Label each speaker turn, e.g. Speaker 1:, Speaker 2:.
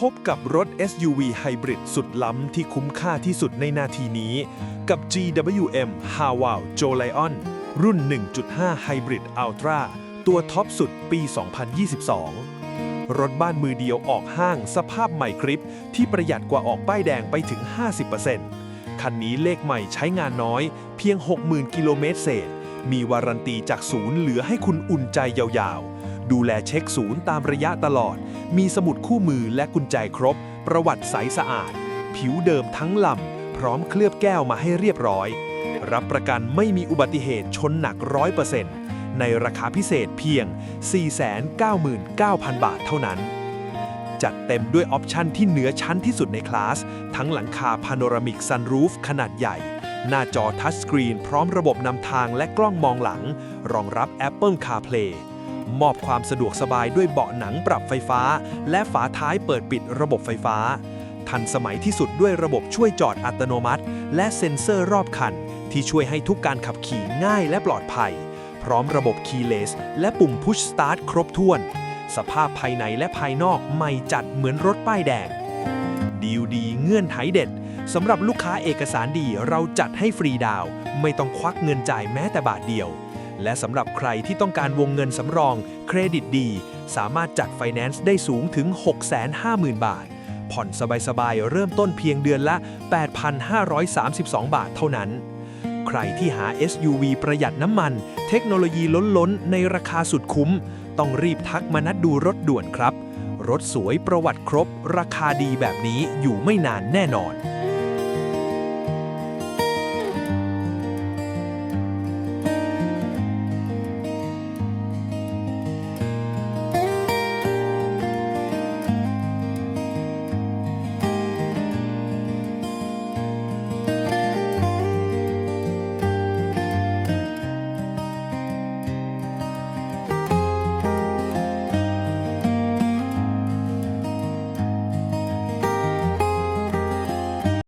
Speaker 1: พบกับรถ SUV ไฮบริดสุดล้ำที่คุ้มค่าที่สุดในนาทีนี้ กับ GWM h a w a l j o l i o n รุ่น 1.5 Hybrid Ultra ตัวท็อปสุดปี 2022 รถบ้านมือเดียวออกห้างสภาพใหม่คลิป ที่ประหยัดกว่าออกป้ายแดงไปถึง 50%คันนี้เลขใหม่ใช้งานน้อย เพียง 60,000 กิโลเมตรเศษ มีวารันตีจากศูนย์เหลือให้คุณอุ่นใจยาวๆ ดูแลเช็คศูนย์ตามระยะตลอด มีสมุดคู่มือและกุญแจครบ ประวัติใสสะอาด ผิวเดิมทั้งลำ พร้อมเคลือบแก้วมาให้เรียบร้อย รับประกันไม่มีอุบัติเหตุชนหนัก100%ในราคาพิเศษเพียง 499,000 บาทเท่านั้น จัดเต็มด้วยออปชันที่เหนือชั้นที่สุดในคลาส ทั้งหลังคาพาโนรามิกซันรูฟขนาดใหญ่ หน้าจอทัชสกรีนพร้อมระบบนำทางและกล้องมองหลัง รองรับ Apple CarPlay มอบความสะดวกสบายด้วยเบาะหนังปรับไฟฟ้า และฝาท้ายเปิดปิดระบบไฟฟ้า ทันสมัยที่สุดด้วยระบบช่วยจอดอัตโนมัติ และเซ็นเซอร์รอบคัน ที่ช่วยให้ทุกการขับขี่ง่ายและปลอดภัย พร้อมระบบ Keyless และปุ่ม Push Start ครบถ้วน สภาพภายในและภายนอกใหม่จัดเหมือนรถป้ายแดงดีลดีเงื่อนไขเด็ดสำหรับลูกค้าเอกสารดีเราจัดให้ฟรีดาว ไม่ต้องควักเงินจ่ายแม้แต่บาทเดียว และสำหรับใครที่ต้องการวงเงินสำรอง เครดิตดี สามารถจัดไฟแนนซ์ได้สูงถึง 650,000 บาท ผ่อนสบายๆ เริ่มต้นเพียงเดือนละ 8,532 บาทเท่านั้น ใครที่หา SUV ประหยัดน้ำมัน เทคโนโลยีล้นๆ ในราคาสุดคุ้ม ต้องรีบทักมานัดดูรถด่วนครับ รถสวยประวัติครบ ราคาดีแบบนี้อยู่ไม่นานแน่นอน